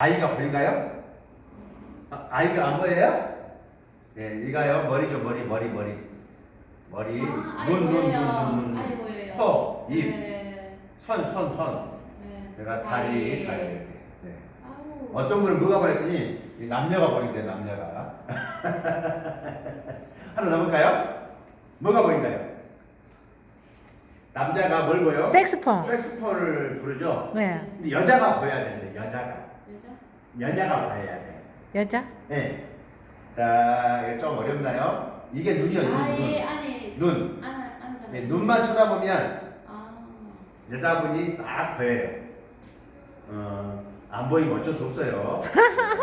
아이가 보인가요? 아, 아이가 안 보여요? 네, 이가요 머리죠 머리 머리 머리 머리 아, 눈 눈. 눈 아이 눈 보여요. 코, 입, 네. 손, 손, 손. 네. 내가 다리, 다리 이렇게. 네. 아우. 어떤 분은 뭐가 보였더니 이 남녀가 보인대 남녀가. 하나 더 볼까요? 뭐가 보인가요? 남자가 뭘 보여? 색스폰. 색스폰을 부르죠. 네. 근데 여자가 보여야 되는데 여자가 여자? 여자가 보여야 돼. 여자? 네. 자, 이게 좀 어렵나요? 이게 눈이요, 눈, 아예 눈. 안에 눈. 안 앉아. 네, 눈만 쳐다보면 아. 여자분이 딱 보여요. 어, 안 보이면 어쩔 수 없어요.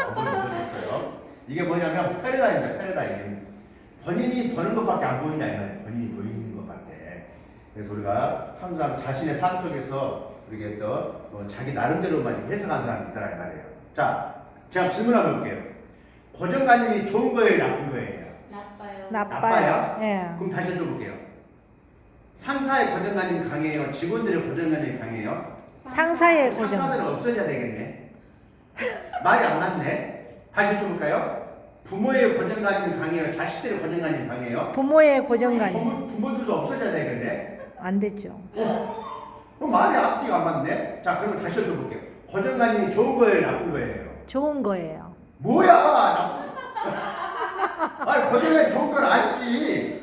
안 보이면 어쩔 수 없어요. 이게 뭐냐면 패러다임입니다, 패러다임. 본인이 보는 것밖에 안 보인다, 이 말이에요. 본인이 보이는 것밖에. 그래서 우리가 항상 자신의 삶 속에서 우리가 또 어, 자기 나름대로만 해석하는 사람이 있더라, 이 말이에요. 자, 제가 질문 한번 볼게요. 고정관념이 좋은 거예요, 나쁜 거예요? 나빠요. 나빠요. 예. 그럼 다시 여쭤볼게요. 상사의 고정관념이 강해요? 직원들의 고정관념이 강해요? 상사의 고정. 상사들은 없어져야 되겠네. 말이 안 맞네. 다시 여쭤볼까요? 부모의 고정관념이 강해요? 자식들의 고정관념이 강해요? 부모의 고정관념. 부모, 부모들도 없어져야 되겠네. 안 됐죠. 그럼 말이 앞뒤가 안 맞네. 자, 그러면 다시 여쭤볼게요. 고정관념이 좋은 거예요? 나쁜 거예요? 좋은 거예요. 뭐야? 나쁜... 아니, 고정관념이 좋은 건 알지.